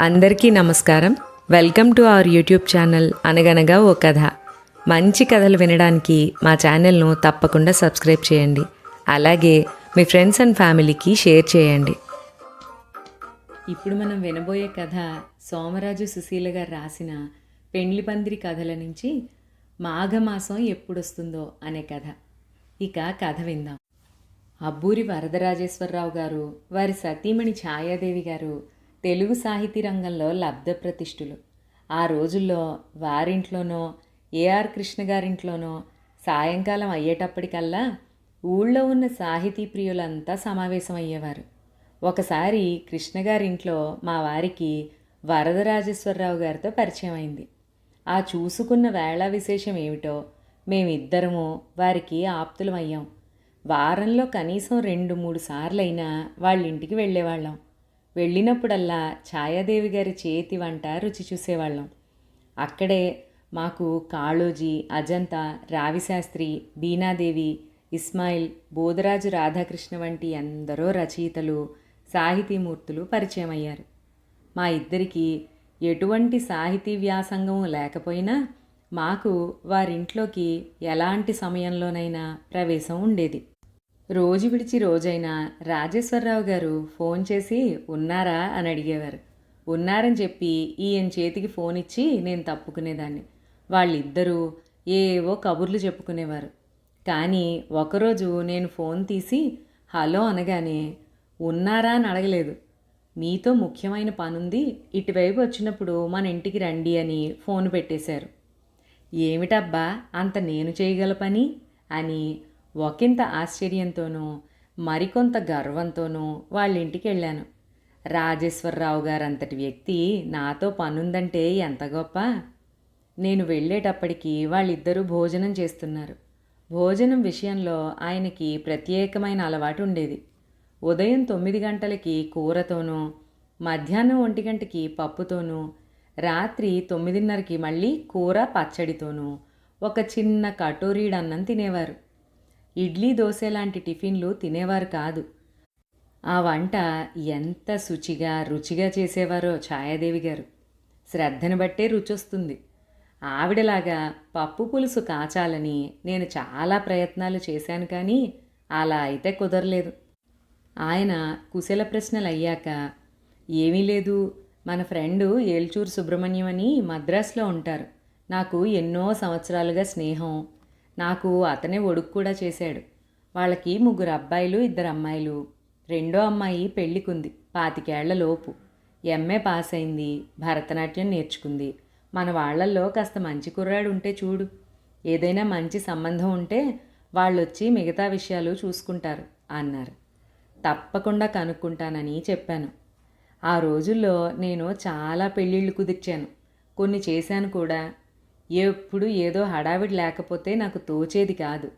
అందరికీ నమస్కారం. Welcome to our YouTube channel అనగనగా ఓ కథ. మంచి కథలు వినడానికి మా ఛానల్ను తప్పకుండా సబ్స్క్రైబ్ చేయండి. అలాగే మీ ఫ్రెండ్స్ అండ్ ఫ్యామిలీకి షేర్ చేయండి. ఇప్పుడు మనం వినబోయే కథ సోమరాజు సుశీల గారు రాసిన పెండ్లి పందిరి కథల నుంచి మాఘమాసం ఎప్పుడొస్తుందో అనే కథ. ఇక కథ విందాం. అబ్బూరి వరదరాజేశ్వరరావు గారు వారి సతీమణి ఛాయాదేవి గారు తెలుగు సాహితీ రంగంలో లబ్ధ ప్రతిష్ఠులు. ఆ రోజుల్లో వారింట్లోనో ఏఆర్ కృష్ణ గారింట్లోనో సాయంకాలం అయ్యేటప్పటికల్లా ఊళ్ళో ఉన్న సాహితీ ప్రియులంతా సమావేశమయ్యేవారు. ఒకసారి కృష్ణ గారింట్లో మా వారికి వరదరాజేశ్వరరావు గారితో పరిచయం అయింది ఆ చూసుకున్న వేళ విశేషం ఏమిటో మేమిద్దరము వారికి ఆప్తులమయ్యాం. వారంలో కనీసం రెండు మూడు సార్లైనా వాళ్ళ ఇంటికి వెళ్ళేవాళ్ళం. వెళ్ళినప్పుడల్లా ఛాయాదేవి గారి చేతి వంట రుచి చూసేవాళ్ళం. అక్కడే మాకు కాళోజీ అజంతా రావిశాస్త్రి బీనాదేవి ఇస్మాయిల్ బోధరాజు రాధాకృష్ణ వంటి ఎందరో రచయితలు సాహితీమూర్తులు పరిచయం అయ్యారు మా ఇద్దరికి ఎటువంటి సాహితీ వ్యాసంగం లేకపోయినా మాకు వారింట్లోకి ఎలాంటి సమయంలోనైనా ప్రవేశం ఉండేది. రోజు విడిచి రోజైనా రాజేశ్వరరావు గారు ఫోన్ చేసి ఉన్నారా? అని అడిగేవారు. ఉన్నారని చెప్పి ఈయన చేతికి ఫోన్ ఇచ్చి నేను తప్పుకునేదాన్ని. వాళ్ళిద్దరూ ఏవో కబుర్లు చెప్పుకునేవారు. కానీ ఒకరోజు నేను ఫోన్ తీసి హలో అనగానే ఉన్నారా? అని అడగలేదు. మీతో ముఖ్యమైన పనుంది. ఇటువైపు వచ్చినప్పుడు మన ఇంటికి రండి అని ఫోన్ పెట్టేశారు. ఏమిటబ్బా? అంత నేను చేయగల పని? అని ఒకంత ఆశ్చర్యంతోనూ మరికొంత గర్వంతోనూ వాళ్ళ ఇంటికి వెళ్ళాను. రాజేశ్వరరావు గారంతటి వ్యక్తి నాతో పనుందంటే ఎంత గొప్ప? నేను వెళ్ళేటప్పటికి వాళ్ళిద్దరూ భోజనం చేస్తున్నారు. భోజనం విషయంలో ఆయనకి ప్రత్యేకమైన అలవాటు ఉండేది. ఉదయం తొమ్మిది గంటలకి కూరతోనూ మధ్యాహ్నం ఒంటి గంటకి పప్పుతోనూ రాత్రి తొమ్మిదిన్నరకి మళ్ళీ కూర పచ్చడితోనూ ఒక చిన్న కటోరీడు అన్నం తినేవారు. ఇడ్లీ దోశ లాంటి టిఫిన్లు తినేవారు కాదు. ఆ వంట ఎంత శుచిగా రుచిగా చేసేవారో ఛాయాదేవి గారు. శ్రద్ధను బట్టే రుచొస్తుంది. ఆవిడలాగా పప్పు పులుసు కాచాలని నేను చాలా ప్రయత్నాలు చేశాను కానీ అలా అయితే కుదరలేదు. ఆయన కుశల ప్రశ్నలు అయ్యాక ఏమీ లేదు మన ఫ్రెండు ఏల్చూరు సుబ్రహ్మణ్యం అని మద్రాసులో ఉంటారు. నాకు ఎన్నో సంవత్సరాలుగా స్నేహం నాకు అతనే ఒడుకు కూడా చేశాడు. వాళ్ళకి ముగ్గురు అబ్బాయిలు ఇద్దరు అమ్మాయిలు. రెండో అమ్మాయి పెళ్ళికుంది పాతికేళ్ళ లోపు ఎంఏ పాస్ అయింది భరతనాట్యం నేర్చుకుంది. మన వాళ్ళల్లో కాస్త మంచి కుర్రాడు ఉంటే చూడు. ఏదైనా మంచి సంబంధం ఉంటే వాళ్ళొచ్చి మిగతా విషయాలు చూసుకుంటారు అన్నారు. తప్పకుండా కనుక్కుంటానని చెప్పాను. ఆ రోజుల్లో నేను చాలా పెళ్ళిళ్ళు కుదిర్చాను. కొన్ని చేశాను కూడా. ఎప్పుడు ఏదో హడావిడి లేకపోతే నాకు తోచేది కాదు.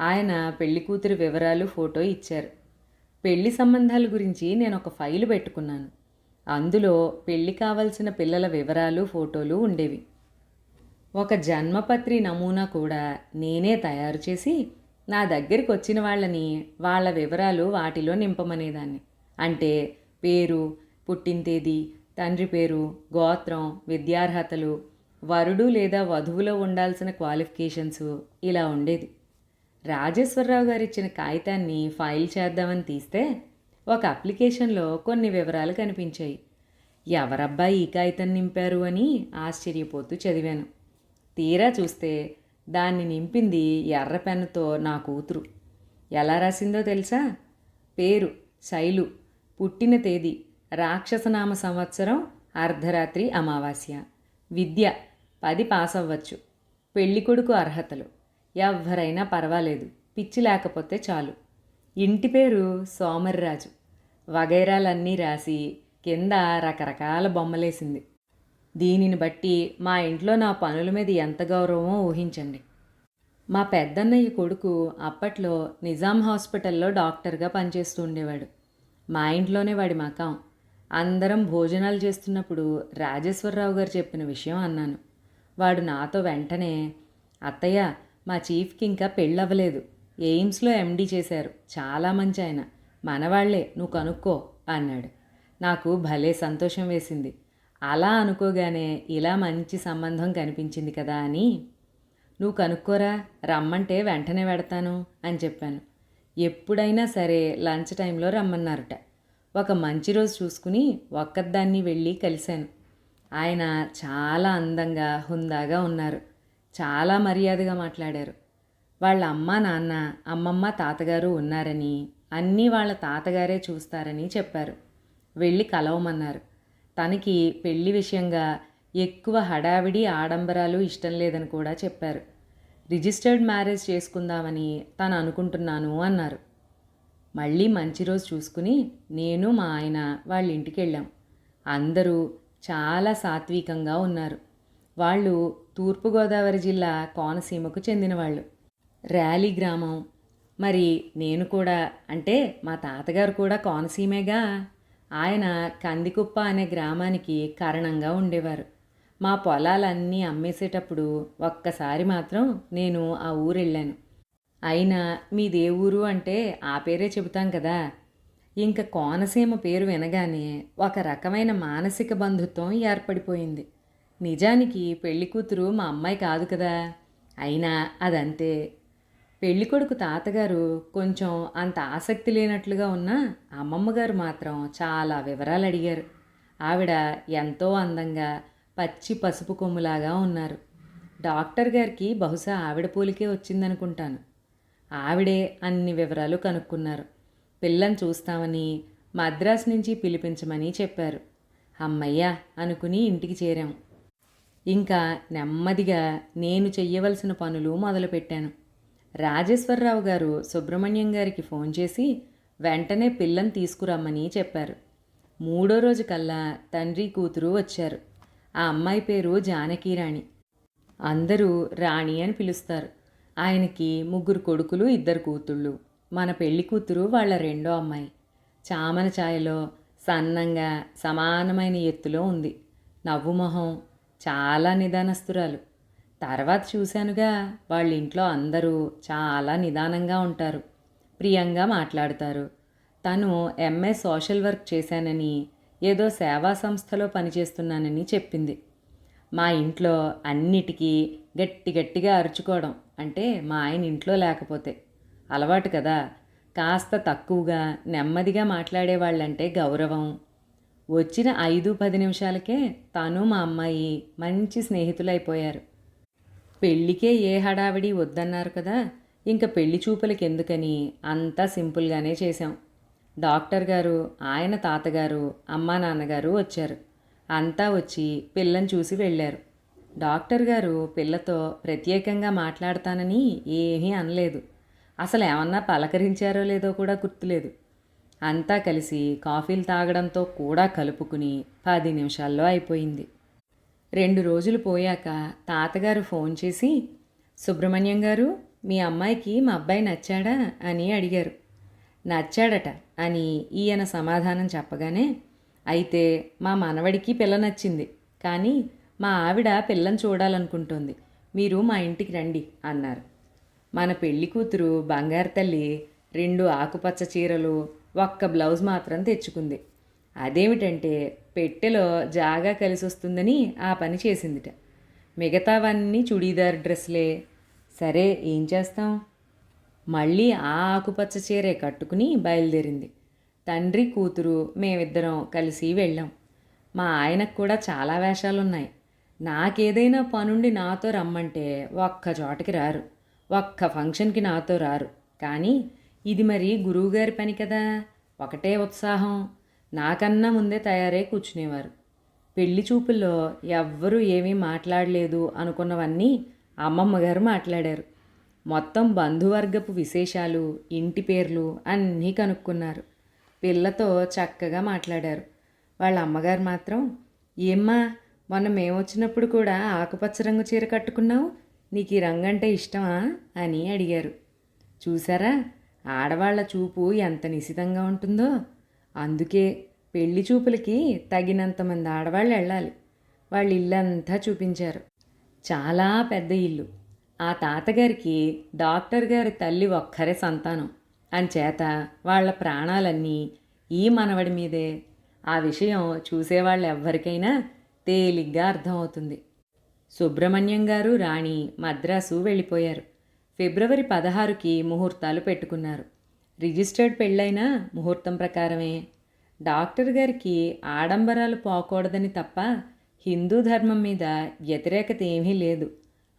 ఆయన పెళ్ళి కూతురి వివరాలు ఫోటో ఇచ్చారు. పెళ్ళి సంబంధాల గురించి నేను ఒక ఫైలు పెట్టుకున్నాను. అందులో పెళ్ళి కావలసిన పిల్లల వివరాలు ఫోటోలు ఉండేవి. ఒక జన్మపత్రి నమూనా కూడా నేనే తయారు చేసి నా దగ్గరికి వచ్చిన వాళ్ళని వాళ్ళ వివరాలు వాటిలో నింపమనేదాన్ని. అంటే పేరు పుట్టిన తేదీ తండ్రి పేరు గోత్రం విద్యార్హతలు వరుడు లేదా వధువులో ఉండాల్సిన క్వాలిఫికేషన్స్ ఇలా ఉండేది. రాజేశ్వరరావు గారు ఇచ్చిన కాగితాన్ని ఫైల్ చేద్దామని తీస్తే ఒక అప్లికేషన్లో కొన్ని వివరాలు కనిపించాయి. ఎవరబ్బా ఈ కాగితం నింపారు అని ఆశ్చర్యపోతూ చదివాను. తీరా చూస్తే దాన్ని నింపింది ఎర్ర పెన్నుతో నా కూతురు. ఎలా రాసిందో తెలుసా? పేరు శైలు. పుట్టిన తేదీ రాక్షసనామ సంవత్సరం అర్ధరాత్రి అమావాస్య. విద్య పది పాస్ అవ్వచ్చు పెళ్ళికొడుకు అర్హతలు. ఎవరైనా పర్వాలేదు. పిచ్చి లేకపోతే చాలు. ఇంటి పేరు సోమర్రాజు. వగైరాలన్నీ రాసి కింద రకరకాల బొమ్మలేసింది. దీనిని బట్టి మా ఇంట్లో నా పనుల మీద ఎంత గౌరవమో ఊహించండి. మా పెద్దన్నయ్య కొడుకు అప్పట్లో నిజాం హాస్పిటల్లో డాక్టర్గా పనిచేస్తూ ఉండేవాడు. మా ఇంట్లోనే వాడి మకాం. అందరం భోజనాలు చేస్తున్నప్పుడు రాజేశ్వరరావు గారు చెప్పిన విషయం అన్నాను. వాడు నాతో వెంటనే అత్తయ్య మా చీఫ్కి ఇంకా పెళ్ళవ్వలేదు. ఎయిమ్స్లో ఎండీ చేశారు. చాలా మంచి ఆయన. మనవాళ్ళే నువ్వు కనుక్కో అన్నాడు. నాకు భలే సంతోషం వేసింది. అలా అనుకోగానే ఇలా మంచి సంబంధం కనిపించింది కదా అని. నువ్వు కనుక్కోరా రమ్మంటే వెంటనే వెడతాను అని చెప్పాను. ఎప్పుడైనా సరే లంచ్ టైంలో రమ్మన్నారట. ఒక మంచి రోజు చూసుకుని ఒక్కదాన్ని వెళ్ళి కలిశాను. ఆయన చాలా అందంగా హుందాగా ఉన్నారు. చాలా మర్యాదగా మాట్లాడారు. వాళ్ళ అమ్మ నాన్న అమ్మమ్మ తాతగారు ఉన్నారని అన్నీ వాళ్ళ తాతగారే చూస్తారని చెప్పారు. వెళ్ళి కలవమన్నారు. తనకి పెళ్ళి విషయంగా ఎక్కువ హడావిడి ఆడంబరాలు ఇష్టం లేదని కూడా చెప్పారు. రిజిస్టర్డ్ మ్యారేజ్ చేసుకుందామని తను అనుకుంటున్నాను అన్నారు. మళ్ళీ మంచి రోజు చూసుకుని నేను మా ఆయన వాళ్ళ ఇంటికి వెళ్ళాం. అందరూ చాలా సాత్వికంగా ఉన్నారు. వాళ్ళు తూర్పుగోదావరి జిల్లా కోనసీమకు చెందినవాళ్ళు. ర్యాలీ గ్రామం. మరి నేను కూడా అంటే మా తాతగారు కూడా కోనసీమేగా. ఆయన కందికుప్ప అనే గ్రామానికి కారణంగా ఉండేవారు. మా పొలాలన్నీ అమ్మేసేటప్పుడు ఒక్కసారి మాత్రం నేను ఆ ఊరు వెళ్ళాను అయినా మీదే ఊరు అంటే ఆ పేరే చెబుతాం కదా. ఇంక కోనసీమ పేరు వినగానే ఒక రకమైన మానసిక బంధుత్వం ఏర్పడిపోయింది. నిజానికి పెళ్ళి కూతురు మా అమ్మాయి కాదు కదా. అయినా అదంతే. పెళ్ళి కొడుకు తాతగారు కొంచెం అంత ఆసక్తి లేనట్లుగా ఉన్న అమ్మమ్మగారు మాత్రం చాలా వివరాలు అడిగారు. ఆవిడ ఎంతో అందంగా పచ్చి పసుపు కొమ్ములాగా ఉన్నారు. డాక్టర్ గారికి బహుశా ఆవిడ పోలికే వచ్చిందనుకుంటాను. ఆవిడే అన్ని వివరాలు కనుక్కున్నారు. పిల్లని చూస్తామని మద్రాసు నుంచి పిలిపించమని చెప్పారు. అమ్మయ్య అనుకుని ఇంటికి చేరాం. ఇంకా నెమ్మదిగా నేను చెయ్యవలసిన పనులు మొదలుపెట్టాను. రాజేశ్వరరావు గారు సుబ్రహ్మణ్యం గారికి ఫోన్ చేసి వెంటనే పిల్లని తీసుకురమ్మని చెప్పారు. మూడో రోజు కల్లా తండ్రి కూతురు వచ్చారు. ఆ అమ్మాయి పేరు జానకీరాణి. అందరూ రాణి అని పిలుస్తారు. ఆయనకి ముగ్గురు కొడుకులు ఇద్దరు కూతుళ్ళు. మన పెళ్ళి కూతురు వాళ్ళ రెండో అమ్మాయి. చామన ఛాయలో సన్నంగా సమానమైన ఎత్తులో ఉంది. నవ్వు మొహం చాలా నిదానస్తురాలు. తర్వాత చూశానుగా వాళ్ళ ఇంట్లో అందరూ చాలా నిదానంగా ఉంటారు. ప్రియంగా మాట్లాడతారు. తను ఎంఏ సోషల్ వర్క్ చేశానని ఏదో సేవా సంస్థలో పనిచేస్తున్నానని చెప్పింది. మా ఇంట్లో అన్నిటికీ గట్టి గట్టిగా అరుచుకోవడం అంటే మా ఆయన ఇంట్లో లేకపోతే. అలవాటు కదా. కాస్త తక్కువగా నెమ్మదిగా మాట్లాడేవాళ్ళంటే గౌరవం. వచ్చిన ఐదు పది నిమిషాలకే తాను మా అమ్మాయి మంచి స్నేహితులైపోయారు. పెళ్ళికే ఏ హడావిడి వద్దన్నారు కదా. ఇంకా పెళ్ళి చూపులకి ఎందుకని అంతా సింపుల్గానే చేశాం. డాక్టర్ గారు ఆయన తాతగారు అమ్మా నాన్నగారు వచ్చారు. అంతా వచ్చి పిల్లని చూసి వెళ్ళారు. డాక్టర్ గారు పిల్లతో ప్రత్యేకంగా మాట్లాడతానని ఏమీ అనలేదు. అసలు ఏమన్నా పలకరించారో లేదో కూడా గుర్తులేదు. అంతా కలిసి కాఫీలు తాగడంతో కూడా కలుపుకుని పది నిమిషాల్లో అయిపోయింది. రెండు రోజులు పోయాక తాతగారు ఫోన్ చేసి సుబ్రహ్మణ్యం గారు మీ అమ్మాయికి మా అబ్బాయి నచ్చాడా? అని అడిగారు. నచ్చాడట అని ఈయన సమాధానం చెప్పగానే అయితే మా మనవడికి పిల్ల నచ్చింది కానీ మా ఆవిడ పిల్లని చూడాలనుకుంటోంది. మీరు మా ఇంటికి రండి అన్నారు. మన పెళ్ళి కూతురు బంగారు తల్లి రెండు ఆకుపచ్చ చీరలు ఒక్క బ్లౌజ్ మాత్రం తెచ్చుకుంది. అదేమిటంటే పెట్టెలో జాగా కలిసి వస్తుందని ఆ పని చేసిందిట. మిగతావన్నీ చుడీదార్ డ్రెస్లే. సరే ఏం చేస్తాం? మళ్ళీ ఆ ఆకుపచ్చ చీరే కట్టుకుని బయలుదేరింది. తండ్రి కూతురు మేమిద్దరం కలిసి వెళ్ళాం. మా ఆయనకు కూడా చాలా వేషాలున్నాయి. నాకేదైనా పనుండి నాతో రమ్మంటే ఒక్క చోటకి రారు. ఒక్క ఫంక్షన్కి నాతో రారు. కానీ ఇది మరి గురువుగారి పని కదా. ఒకటే ఉత్సాహం. నాకన్నా ముందే తయారై కూర్చునేవారు. పెళ్ళి చూపుల్లో ఎవ్వరూ ఏమీ మాట్లాడలేదు అనుకున్నవన్నీ అమ్మమ్మగారు మాట్లాడారు. మొత్తం బంధువర్గపు విశేషాలు ఇంటి పేర్లు అన్నీ కనుక్కున్నారు. పిల్లతో చక్కగా మాట్లాడారు. వాళ్ళ అమ్మగారు మాత్రం ఏమ్మా మొన్న మేము వచ్చినప్పుడు కూడా ఆకుపచ్చ రంగు చీర కట్టుకున్నావు? నీకు ఈ రంగు అంటే ఇష్టమా? అని అడిగారు. చూసారా ఆడవాళ్ళ చూపు ఎంత నిశితంగా ఉంటుందో. అందుకే పెళ్ళి చూపులకి తగినంతమంది ఆడవాళ్ళు వెళ్ళాలి. వాళ్ళ ఇల్లంతా చూపించారు. చాలా పెద్ద ఇల్లు. ఆ తాతగారికి డాక్టర్ గారి తల్లి ఒక్కరే సంతానం. అంచేత వాళ్ళ ప్రాణాలన్నీ ఈ మనవడి మీదే. ఆ విషయం చూసేవాళ్ళు ఎవ్వరికైనా తేలిగ్గా అర్థమవుతుంది. సుబ్రహ్మణ్యం గారు రాణి మద్రాసు వెళ్ళిపోయారు. ఫిబ్రవరి పదహారుకి ముహూర్తాలు పెట్టుకున్నారు. రిజిస్టర్డ్ పెళ్ళైనా ముహూర్తం ప్రకారమే. డాక్టర్ గారికి ఆడంబరాలు పోకూడదని తప్ప హిందూ ధర్మం మీద వ్యతిరేకత ఏమీ లేదు.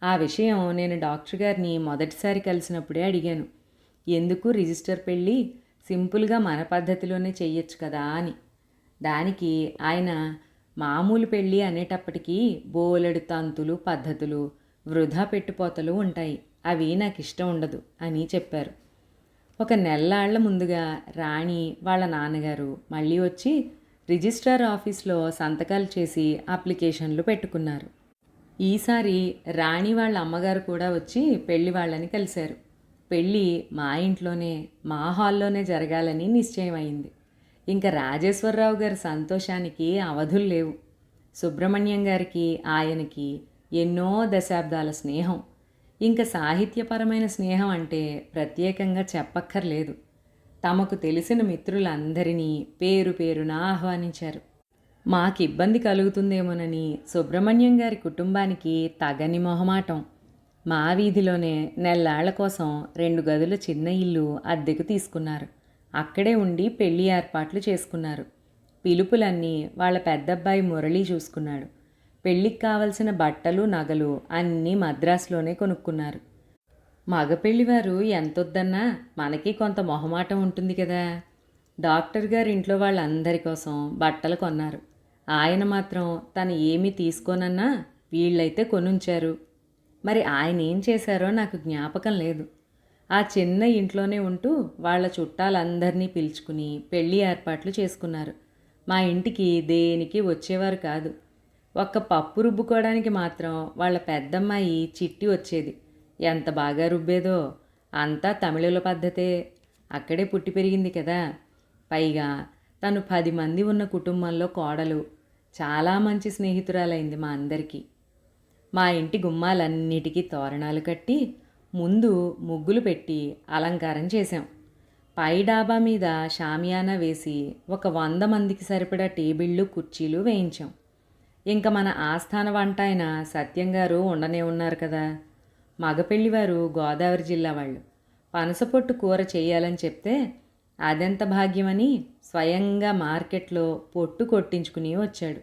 ఆ విషయం నేను డాక్టర్ గారిని మొదటిసారి కలిసినప్పుడే అడిగాను. ఎందుకు రిజిస్టర్ పెళ్ళి సింపుల్గా మన పద్ధతిలోనే చేయొచ్చు కదా అని. దానికి ఆయన మామూలు పెళ్ళి అనేటప్పటికీ బోలెడు తంతులు పద్ధతులు వృధా పెట్టుపోతలు ఉంటాయి. అవి నాకు ఇష్టం ఉండదు అని చెప్పారు. ఒక నెల్లాళ్ళ ముందుగా రాణి వాళ్ళ నాన్నగారు మళ్ళీ వచ్చి రిజిస్ట్రార్ ఆఫీస్లో సంతకాలు చేసి అప్లికేషన్లు పెట్టుకున్నారు. ఈసారి రాణి వాళ్ళ అమ్మగారు కూడా వచ్చి పెళ్ళి వాళ్ళని కలిశారు. పెళ్ళి మా ఇంట్లోనే మా హాల్లోనే జరగాలని నిశ్చయమైంది. ఇంకా రాజేశ్వరరావు గారి సంతోషానికి అవధులు లేవు. సుబ్రహ్మణ్యం గారికి ఆయనకి ఎన్నో దశాబ్దాల స్నేహం. ఇంకా సాహిత్యపరమైన స్నేహం అంటే ప్రత్యేకంగా చెప్పక్కర్లేదు. తమకు తెలిసిన మిత్రులందరినీ పేరు పేరున ఆహ్వానించారు. మాకు ఇబ్బంది కలుగుతుందేమోనని సుబ్రహ్మణ్యం గారి కుటుంబానికి తగని మొహమాటం. మా వీధిలోనే నెల్లాళ్ళ కోసం రెండు గదుల చిన్న ఇల్లు అద్దెకు తీసుకున్నారు. అక్కడే ఉండి పెళ్ళి ఏర్పాట్లు చేసుకున్నారు. పిలుపులన్నీ వాళ్ళ పెద్దబ్బాయి మురళి చూసుకున్నాడు. పెళ్ళికి కావలసిన బట్టలు నగలు అన్నీ మద్రాసులోనే కొనుక్కున్నారు. మగపెళ్ళివారు ఎంతొద్దన్నా మనకి కొంత మొహమాటం ఉంటుంది కదా. డాక్టర్ గారి ఇంట్లో వాళ్ళందరి కోసం బట్టలు కొన్నారు. ఆయన మాత్రం తను ఏమీ తీసుకోనన్నా వీళ్ళైతే కొనుంచారు. మరి ఆయన ఏం చేశారో నాకు జ్ఞాపకం లేదు. ఆ చిన్న ఇంట్లోనే ఉంటూ వాళ్ళ చుట్టాలందరినీ పిలుచుకుని పెళ్ళి ఏర్పాట్లు చేసుకున్నారు. మా ఇంటికి దేనికి వచ్చేవారు కాదు. ఒక్క పప్పు రుబ్బుకోవడానికి మాత్రం వాళ్ళ పెద్దమ్మాయి చిట్టి వచ్చేది. ఎంత బాగా రుబ్బేదో. అంతా తమిళుల పద్ధతే. అక్కడే పుట్టి పెరిగింది కదా. పైగా తను పది మంది ఉన్న కుటుంబంలో కోడలు. చాలా మంచి స్నేహితురాలైంది మా అందరికీ. మా ఇంటి గుమ్మాలన్నిటికీ తోరణాలు కట్టి ముందు ముగ్గులు పెట్టి అలంకారం చేశాం. పై డాబా మీద షామియానా వేసి ఒక వంద మందికి సరిపడా టేబిళ్ళు కుర్చీలు వేయించాం. ఇంకా మన ఆస్థాన వంట ఆయన సత్యం గారు ఉండనే ఉన్నారు కదా. మగపెళ్ళివారు గోదావరి జిల్లా వాళ్ళు. పనసపొట్టు కూర చేయాలని చెప్తే అదెంత భాగ్యమని స్వయంగా మార్కెట్లో పొట్టు కొట్టించుకుని వచ్చాడు.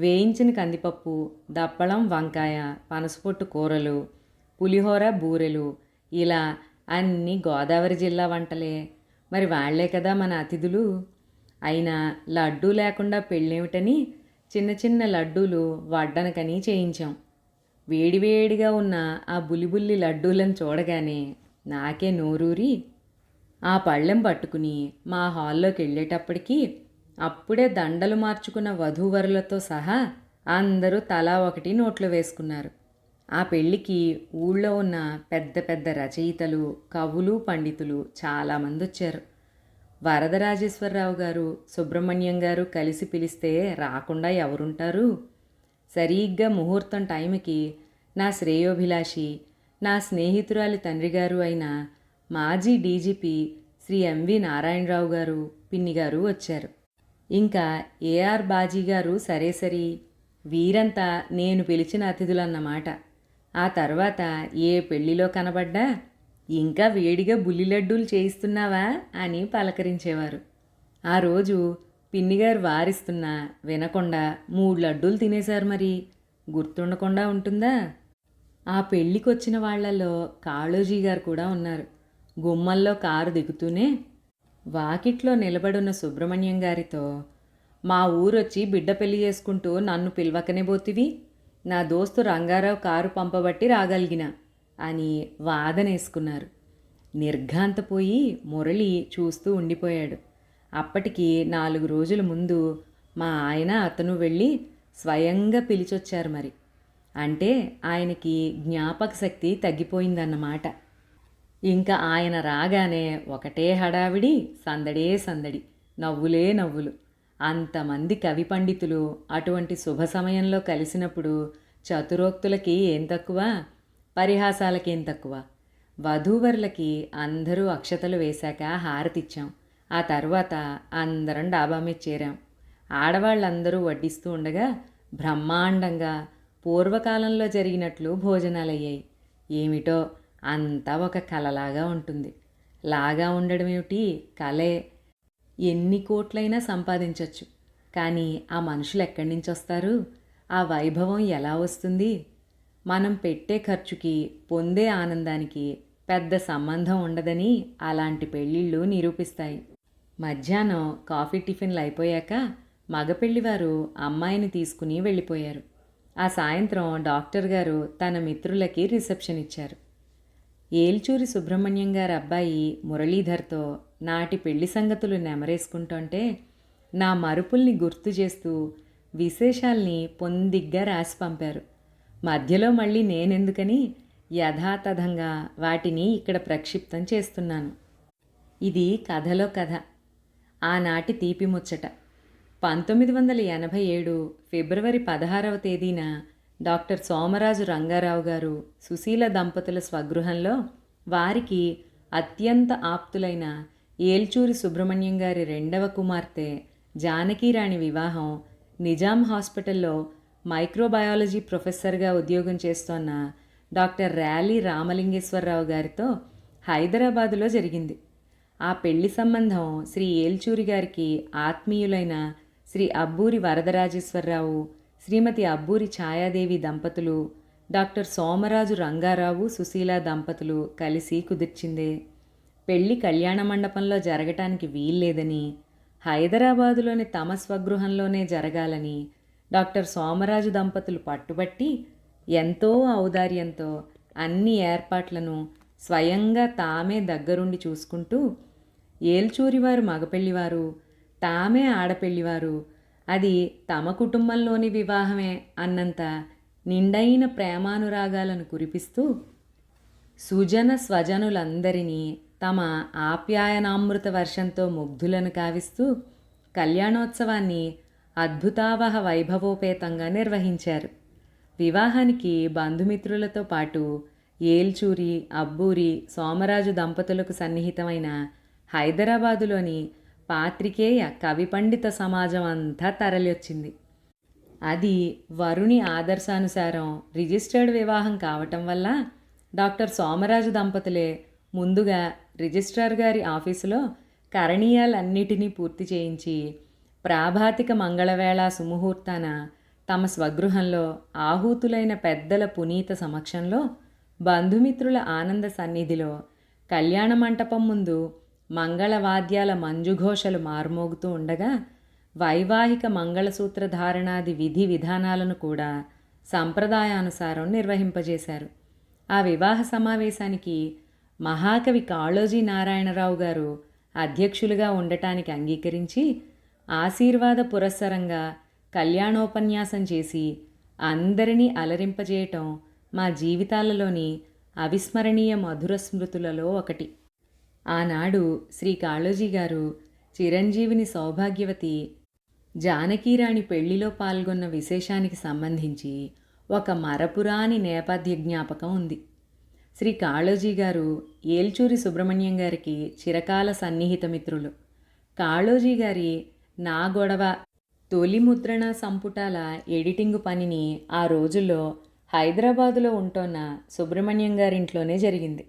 వేయించిన కందిపప్పు దప్పడం వంకాయ పనసపొట్టు కూరలు పులిహోర బూరెలు. ఇలా అన్ని గోదావరి జిల్లా వంటలే. మరి వాళ్ళే కదా మన అతిథులు. అయినా లడ్డూ లేకుండా పెళ్ళేమిటని చిన్న చిన్న లడ్డూలు వడ్డనకని చేయించాం. వేడివేడిగా ఉన్న ఆ బులిబుల్లి లడ్డూలను చూడగానే నాకే నోరూరి ఆ పళ్ళెం పట్టుకుని మా హాల్లోకి వెళ్ళేటప్పటికీ అప్పుడే దండలు మార్చుకున్న వధూవరులతో సహా అందరూ తలా ఒకటి నోట్లో వేసుకున్నారు. ఆ పెళ్ళికి ఊళ్ళో ఉన్న పెద్ద పెద్ద రచయితలు కవులు పండితులు చాలామంది వచ్చారు. వరదరాజేశ్వరరావు గారు సుబ్రహ్మణ్యం గారు కలిసి పిలిస్తే రాకుండా ఎవరుంటారు? సరిగ్గా ముహూర్తం టైంకి నా శ్రేయోభిలాషి నా స్నేహితురాలి తండ్రి గారు అయిన మాజీ డీజీపీ శ్రీ ఎంవి నారాయణరావు గారు పిన్ని గారు వచ్చారు. ఇంకా ఏఆర్ బాజీ గారు సరే సరి వీరంతా నేను పిలిచిన అతిథులన్నమాట. ఆ తర్వాత ఏ పెళ్ళిలో కనబడ్డా? ఇంకా వేడిగా బుల్లి లడ్డూలు చేయిస్తున్నావా? అని పలకరించేవారు. ఆ రోజు పిన్నిగారు వారిస్తున్నా వినకుండా మూడు లడ్డూలు తినేశారు మరి. గుర్తుండకుండా ఉంటుందా? ఆ పెళ్ళికొచ్చిన వాళ్ళలో కాళోజీ గారు కూడా ఉన్నారు. గుమ్మల్లో కారు దిగుతూనే వాకిట్లో నిలబడున్న సుబ్రహ్మణ్యం గారితో మా ఊరొచ్చి బిడ్డ పెళ్ళి చేసుకుంటూ నన్ను పిలవకనే పోతివి నా దోస్తు రంగారావు కారు పంపబట్టి రాగలిగిన అని వాదనేసుకున్నారు. నిర్ఘాంతపోయి మురళి చూస్తూ ఉండిపోయాడు. అప్పటికి నాలుగు రోజుల ముందు మా ఆయన అతను వెళ్ళి స్వయంగా పిలిచొచ్చారు మరి. అంటే ఆయనకి జ్ఞాపక శక్తి తగ్గిపోయిందన్నమాట. ఇంకా ఆయన రాగానే ఒకటే హడావిడి సందడే సందడి నవ్వులే నవ్వులు. అంతమంది కవి పండితులు అటువంటి శుభ సమయంలో కలిసినప్పుడు చతురోక్తులకి ఏం తక్కువ? పరిహాసాలకేం తక్కువ? వధూవరులకి అందరూ అక్షతలు వేశాక హారతిచ్చాం. ఆ తర్వాత అందరం డాబా మీద చేరాం. ఆడవాళ్ళందరూ వడ్డిస్తూ ఉండగా బ్రహ్మాండంగా పూర్వకాలంలో జరిగినట్లు భోజనాలయ్యాయి. ఏమిటో అంతా ఒక కలలాగా ఉంటుంది. లాగా ఉండడం ఏమిటి కలే. ఎన్ని కోట్లైనా సంపాదించవచ్చు కానీ ఆ మనుషులు ఎక్కడి నుంచి వస్తారు? ఆ వైభవం ఎలా వస్తుంది? మనం పెట్టే ఖర్చుకి పొందే ఆనందానికి పెద్ద సంబంధం ఉండదని అలాంటి పెళ్ళిళ్ళు నిరూపిస్తాయి. మధ్యాహ్నం కాఫీ టిఫిన్లు అయిపోయాక మగపెళ్ళివారు అమ్మాయిని తీసుకుని వెళ్ళిపోయారు. ఆ సాయంత్రం డాక్టర్ గారు తన మిత్రులకి రిసెప్షన్ ఇచ్చారు. ఏల్చూరి సుబ్రహ్మణ్యం గారి అబ్బాయి మురళీధర్తో నాటి పెళ్ళి సంగతులు నెమరేసుకుంటుంటే నా మరుపుల్ని గుర్తు చేస్తూ విశేషాల్ని పొందిగ్గా రాసి పంపారు. మధ్యలో మళ్ళీ నేనెందుకని యథాతథంగా వాటిని ఇక్కడ ప్రక్షిప్తం చేస్తున్నాను. ఇది కథలో కథ. ఆనాటి తీపి ముచ్చట. పంతొమ్మిది వందల ఎనభై ఏడు ఫిబ్రవరి పదహారవ తేదీన డాక్టర్ సోమరాజు రంగారావు గారు సుశీల దంపతుల స్వగృహంలో వారికి అత్యంత ఆప్తులైన ఏల్చూరి సుబ్రహ్మణ్యం గారి రెండవ కుమార్తె జానకీరాణి వివాహం నిజాం హాస్పిటల్లో మైక్రోబయాలజీ ప్రొఫెసర్గా ఉద్యోగం చేస్తోన్న డాక్టర్ ర్యాలీ రామలింగేశ్వరరావు గారితో హైదరాబాదులో జరిగింది. ఆ పెళ్ళి సంబంధం శ్రీ ఏల్చూరి గారికి ఆత్మీయులైన శ్రీ అబ్బూరి వరదరాజేశ్వరరావు శ్రీమతి అబ్బూరి ఛాయాదేవి దంపతులు డాక్టర్ సోమరాజు రంగారావు సుశీల దంపతులు కలిసి కుదిర్చిందే. పెళ్ళి కళ్యాణ మండపంలో జరగటానికి వీల్లేదని హైదరాబాదులోని తమ స్వగృహంలోనే జరగాలని డాక్టర్ సోమరాజు దంపతులు పట్టుబట్టి ఎంతో ఔదార్యంతో అన్ని ఏర్పాట్లను స్వయంగా తామే దగ్గరుండి చూసుకుంటూ ఏల్చూరివారు మగపెళ్ళివారు తామే ఆడపెళ్ళివారు అది తమ కుటుంబంలోని వివాహమే అన్నంత నిండైన ప్రేమానురాగాలను కురిపిస్తూ సుజన స్వజనులందరినీ తమ ఆప్యాయనామృత వర్షంతో ముగ్ధులను కావిస్తూ కళ్యాణోత్సవాన్ని అద్భుతావహ వైభవోపేతంగా నిర్వహించారు. వివాహానికి బంధుమిత్రులతో పాటు ఏల్చూరి అబ్బూరి సోమరాజు దంపతులకు సన్నిహితమైన హైదరాబాదులోని పాత్రికేయ కవి పండిత సమాజం అంతా తరలివచ్చింది. అది వరుణి ఆదర్శానుసారం రిజిస్టర్డ్ వివాహం కావటం వల్ల డాక్టర్ సోమరాజు దంపతులే ముందుగా రిజిస్ట్రార్ గారి ఆఫీసులో కరణీయాలన్నిటినీ పూర్తి చేయించి ప్రాభాతిక మంగళవేళ సుముహూర్తాన తమ స్వగృహంలో ఆహూతులైన పెద్దల పునీత సమక్షంలో బంధుమిత్రుల ఆనంద సన్నిధిలో కళ్యాణ మంటపం ముందు మంగళవాద్యాల మంజుఘోషలు మార్మోగుతూ ఉండగా వైవాహిక మంగళసూత్ర ధారణాది విధి విధానాలను కూడా సంప్రదాయానుసారం నిర్వహింపజేశారు. ఆ వివాహ సమావేశానికి మహాకవి కాళోజీ నారాయణరావు గారు అధ్యక్షులుగా ఉండటానికి అంగీకరించి ఆశీర్వాద పురస్సరంగా కళ్యాణోపన్యాసం చేసి అందరినీ అలరింపజేయటం మా జీవితాలలోని అవిస్మరణీయ మధుర స్మృతులలో ఒకటి. ఆనాడు శ్రీ కాళోజీ గారు చిరంజీవిని సౌభాగ్యవతి జానకీరాణి పెళ్ళిలో పాల్గొన్న విశేషానికి సంబంధించి ఒక మరపురాని నేపథ్య జ్ఞాపకం ఉంది. శ్రీ కాళోజీ గారు ఏల్చూరి సుబ్రహ్మణ్యం గారికి చిరకాల సన్నిహిత మిత్రులు. కాళోజీ గారి నా గొడవ తొలి ముద్రణ సంపుటాల ఎడిటింగ్ పనిని ఆ రోజుల్లో హైదరాబాదులో ఉంటోన్న సుబ్రహ్మణ్యం గారింట్లోనే జరిగింది.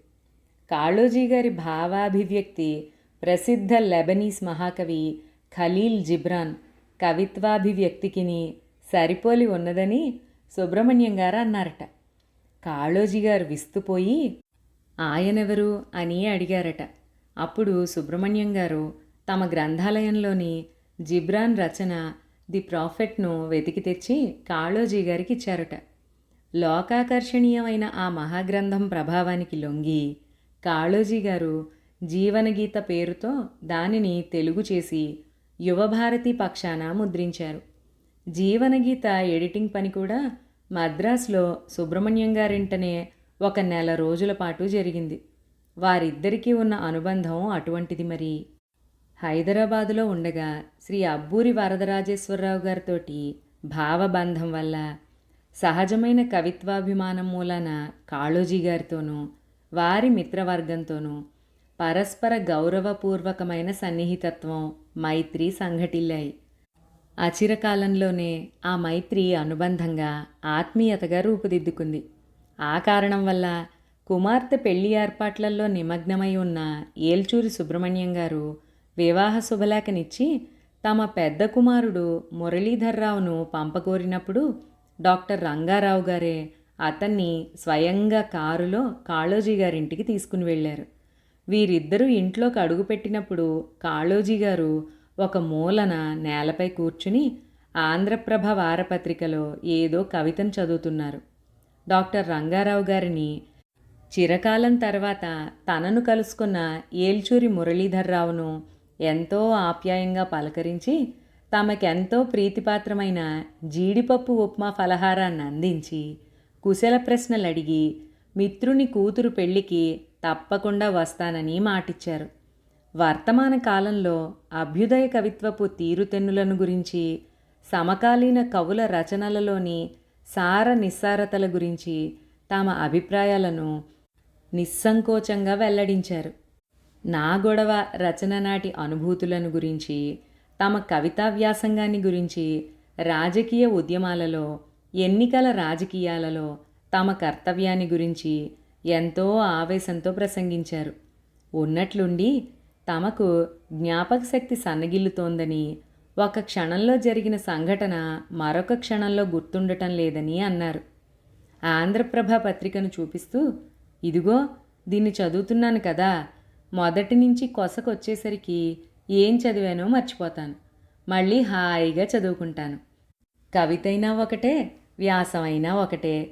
కాళోజీ గారి భావాభివ్యక్తి ప్రసిద్ధ లెబనీస్ మహాకవి ఖలీల్ జిబ్రాన్ కవిత్వాభివ్యక్తికిని సరిపోలి ఉన్నదని సుబ్రహ్మణ్యం గారు అన్నారట. కాళోజీ గారు విస్తుపోయి ఆయనెవరు అని అడిగారట. అప్పుడు సుబ్రహ్మణ్యం గారు తమ గ్రంథాలయంలోని జిబ్రాన్ రచన ది ప్రాఫెట్ను వెతికి తెచ్చి కాళోజీ గారికి ఇచ్చారట. లోకాకర్షణీయమైన ఆ మహాగ్రంథం ప్రభావానికి లొంగి కాళోజీ గారు జీవనగీత పేరుతో దానిని తెలుగు చేసి యువభారతి పక్షాన ముద్రించారు. జీవనగీత ఎడిటింగ్ పని కూడా మద్రాసులో సుబ్రహ్మణ్యం గారింటనే ఒక నెల రోజుల పాటు జరిగింది. వారిద్దరికీ ఉన్న అనుబంధం అటువంటిది మరి. హైదరాబాదులో ఉండగా శ్రీ అబ్బూరి వరదరాజేశ్వరరావు గారితోటి భావబంధం వల్ల సహజమైన కవిత్వాభిమానం మూలాన కాళోజీ గారితోనూ వారి మిత్రవర్గంతోనూ పరస్పర గౌరవపూర్వకమైన సన్నిహితత్వం మైత్రి సంఘటిల్లాయి. అచిరకాలంలోనే ఆ మైత్రి అనుబంధంగా ఆత్మీయతగా రూపుదిద్దుకుంది. ఆ కారణం వల్ల కుమార్తె పెళ్ళి ఏర్పాట్లలో నిమగ్నమై ఉన్న ఏల్చూరి సుబ్రహ్మణ్యం గారు వివాహ శుభలేఖనిచ్చి తమ పెద్ద కుమారుడు మురళీధర్రావును పంపకోరినప్పుడు డాక్టర్ రంగారావు గారే అతన్ని స్వయంగా కారులో కాళోజీ గారింటికి తీసుకుని వెళ్ళారు. వీరిద్దరూ ఇంట్లోకి అడుగుపెట్టినప్పుడు కాళోజీ గారు ఒక మూలన నేలపై కూర్చుని ఆంధ్రప్రభ వారపత్రికలో ఏదో కవితను చదువుతున్నారు. డాక్టర్ రంగారావు గారిని చిరకాలం తర్వాత తనను కలుసుకున్న ఏల్చూరి మురళీధర్రావును ఎంతో ఆప్యాయంగా పలకరించి తమకెంతో ప్రీతిపాత్రమైన జీడిపప్పు ఉప్మా ఫలహారాన్ని అందించి కుశల ప్రశ్నలు అడిగి మిత్రుని కూతురు పెళ్ళికి తప్పకుండా వస్తానని మాటిచ్చారు. వర్తమాన కాలంలో అభ్యుదయ కవిత్వపు తీరుతెన్నులను గురించి సమకాలీన కవుల రచనలలోని సార నిస్సారతల గురించి తమ అభిప్రాయాలను నిస్సంకోచంగా వెల్లడించారు. నా గొడవ రచన నాటి అనుభూతులను గురించి తమ కవితా వ్యాసంగాన్ని గురించి రాజకీయ ఉద్యమాలలో ఎన్నికల రాజకీయాలలో తమ కర్తవ్యాన్ని గురించి ఎంతో ఆవేశంతో ప్రసంగించారు. ఉన్నట్లుండి తమకు జ్ఞాపక శక్తి సన్నగిల్లుతోందని ఒక క్షణంలో జరిగిన సంఘటన మరొక క్షణంలో గుర్తుండటం లేదని అన్నారు. ఆంధ్రప్రభ పత్రికను చూపిస్తూ ఇదిగో దీన్ని చదువుతున్నాను కదా. మొదటి నుంచి కొసకొచ్చేసరికి ఏం చదివానో మర్చిపోతాను. మళ్ళీ హాయిగా చదువుకుంటాను. కవితైనా ఒకటే వ్యాసమైనా ఒకటే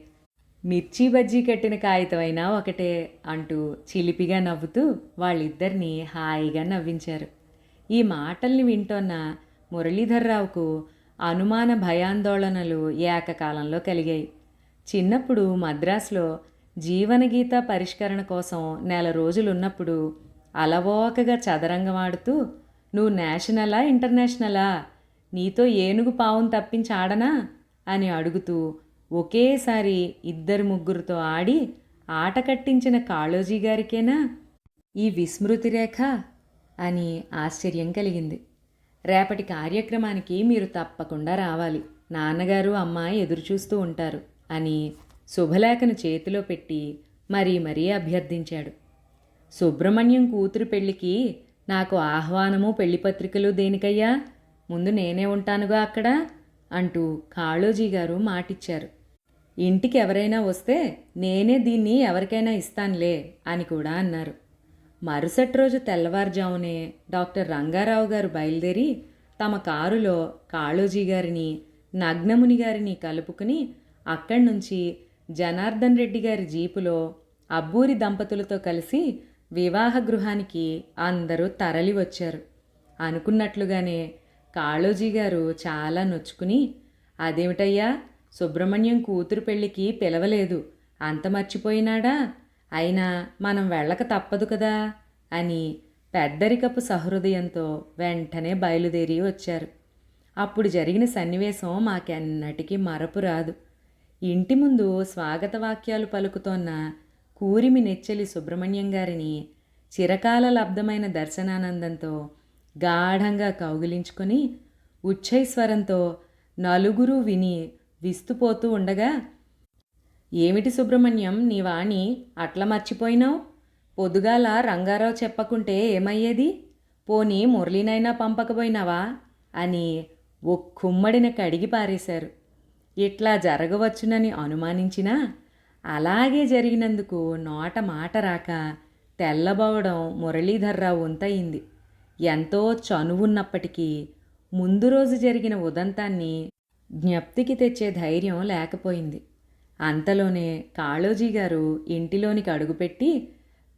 మిర్చి బజ్జీ కట్టిన కాగితమైనా ఒకటే అంటూ చిలిపిగా నవ్వుతూ వాళ్ళిద్దరినీ హాయిగా నవ్వించారు. ఈ మాటల్ని వింటోన్న మురళీధర్రావుకు అనుమాన భయాందోళనలు ఏకకాలంలో కలిగాయి. చిన్నప్పుడు మద్రాసులో జీవనగీత పరిష్కరణ కోసం నెల రోజులున్నప్పుడు అలవోకగా చదరంగమాడుతూ నువ్వు నేషనలా ఇంటర్నేషనలా? నీతో ఏనుగు పావును తప్పించి ఆడనా? అని అడుగుతూ ఒకేసారి ఇద్దరు ముగ్గురితో ఆడి ఆట కట్టించిన కాళోజీ గారికేనా? ఈ విస్మృతి రేఖ అని ఆశ్చర్యం కలిగింది. రేపటి కార్యక్రమానికి మీరు తప్పకుండా రావాలి. నాన్నగారు అమ్మ ఎదురుచూస్తూ ఉంటారు అని శుభలేఖను చేతిలో పెట్టి మరీ మరీ అభ్యర్థించాడు. సుబ్రహ్మణ్యం కూతురు పెళ్ళికి నాకు ఆహ్వానము పెళ్ళి పత్రికలు దేనికయ్యా? ముందు నేనే ఉంటానుగా అక్కడ? అంటూ కాళోజీ గారు మాటిచ్చారు. ఇంటికి ఎవరైనా వస్తే నేనే దీన్ని ఎవరికైనా ఇస్తానులే అని కూడా అన్నారు. మరుసటి రోజు తెల్లవారుజామునే డాక్టర్ రంగారావు గారు బయలుదేరి తమ కారులో కాళోజీ గారిని నగ్నముని గారిని కలుపుకుని అక్కడి నుంచి జనార్దన్ రెడ్డి గారి జీపులో అబ్బూరి దంపతులతో కలిసి వివాహ గృహానికి అందరూ తరలి వచ్చారు అనుకున్నట్లుగానే కాళోజీ గారు చాలా నొచ్చుకుని అదేమిటయ్యా సుబ్రహ్మణ్యం కూతురు పెళ్ళికి పిలవలేదు అంత మర్చిపోయినాడా? అయినా మనం వెళ్ళక తప్పదు కదా? అని పెద్దరికపు సహృదయంతో వెంటనే బయలుదేరి వచ్చారు. అప్పుడు జరిగిన సన్నివేశం మాకెన్నటికీ మరపు రాదు. ఇంటి ముందు స్వాగత వాక్యాలు పలుకుతోన్న కూరిమి నెచ్చెలి సుబ్రహ్మణ్యం గారిని చిరకాల లబ్ధమైన దర్శనానందంతో గాఢంగా కౌగిలించుకొని ఉచ్చైస్వరంతో నలుగురు విని విస్తుపోతూ ఉండగా ఏమిటి సుబ్రహ్మణ్యం నీ వాణి అట్లా మర్చిపోయినావు? పొద్దుగాల రంగారావు చెప్పకుంటే ఏమయ్యేది? పోనీ మురళీనైనా పంపకపోయినావా? అని ఓ కుమ్మడిని కడిగి పారేశారు. ఇట్లా జరగవచ్చునని అనుమానించినా అలాగే జరిగినందుకు నోట మాట రాక తెల్లబోవడం మురళీధర్రావు వంతయింది. ఎంతో చనువున్నప్పటికీ ముందు రోజు జరిగిన ఉదంతాన్ని జ్ఞప్తికి తెచ్చే ధైర్యం లేకపోయింది. అంతలోనే కాళోజీ గారు ఇంటిలోనికి అడుగుపెట్టి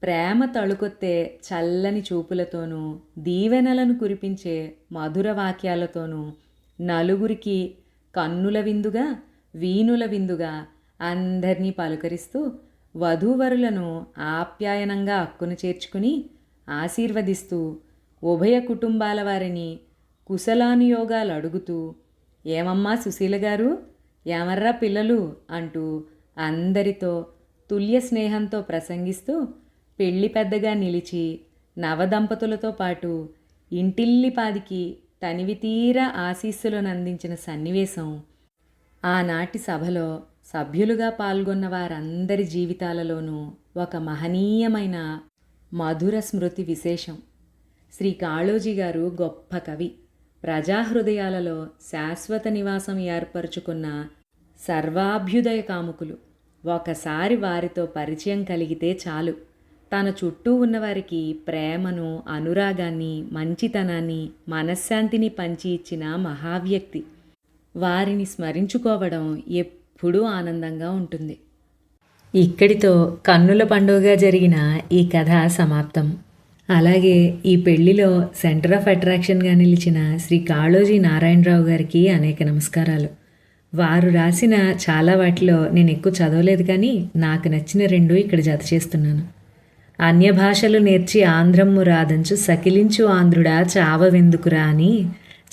ప్రేమ తళుకొత్తే చల్లని చూపులతోనూ దీవెనలను కురిపించే మధుర వాక్యాలతోనూ నలుగురికి కన్నుల విందుగా వీణుల విందుగా అందరినీ పలుకరిస్తూ వధూవరులను ఆప్యాయనంగా అక్కును చేర్చుకుని ఆశీర్వదిస్తూ ఉభయ కుటుంబాల వారిని కుశలానుయోగాలు అడుగుతూ ఏమమ్మా సుశీల గారు? ఏమర్రా పిల్లలు? అంటూ అందరితో తుల్య స్నేహంతో ప్రసంగిస్తూ పెళ్ళి పెద్దగా నిలిచి నవదంపతులతో పాటు ఇంటిల్లిపాదికి తనివితీర ఆశీస్సులను అందించిన సన్నివేశం ఆనాటి సభలో సభ్యులుగా పాల్గొన్న వారందరి జీవితాలలోనూ ఒక మహనీయమైన మధుర స్మృతి విశేషం. శ్రీ కాళోజీ గారు గొప్ప కవి. ప్రజాహృదయాలలో శాశ్వత నివాసం ఏర్పరచుకున్న సర్వాభ్యుదయ కాముకులు. ఒకసారి వారితో పరిచయం కలిగితే చాలు. తన చుట్టూ ఉన్నవారికి ప్రేమను అనురాగాన్ని మంచితనాన్ని మనశ్శాంతిని పంచి ఇచ్చిన మహావ్యక్తి. వారిని స్మరించుకోవడం ఎప్పుడూ ఆనందంగా ఉంటుంది. ఇక్కడితో కన్నుల పండుగగా జరిగిన ఈ కథ సమాప్తం. అలాగే ఈ పెళ్ళిలో సెంటర్ ఆఫ్ అట్రాక్షన్గా నిలిచిన శ్రీ కాళోజీ నారాయణరావు గారికి అనేక నమస్కారాలు. వారు రాసిన చాలా వాటిలో నేను ఎక్కువ చదవలేదు కానీ నాకు నచ్చిన రెండు ఇక్కడ జత చేస్తున్నాను. అన్య భాషలు నేర్చి ఆంధ్రమ్ము రాదంచు సకిలించు ఆంధ్రుడా చావవెందుకురా అని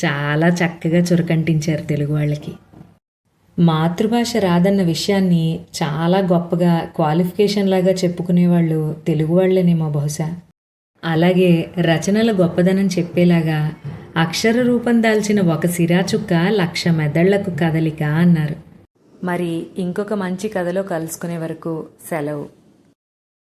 చాలా చక్కగా చురకంటించారు తెలుగు వాళ్ళకి. మాతృభాష రాదన్న విషయాన్ని చాలా గొప్పగా క్వాలిఫికేషన్ లాగా చెప్పుకునేవాళ్ళు తెలుగు వాళ్ళేనేమో బహుశా. అలాగే రచనల గొప్పదనం చెప్పేలాగా అక్షర రూపం దాల్చిన ఒక సిరాచుక్క లక్ష మెదళ్ళకు కదలిక అన్నారు. మరి ఇంకొక మంచి కథలో కలుసుకునే వరకు సెలవు.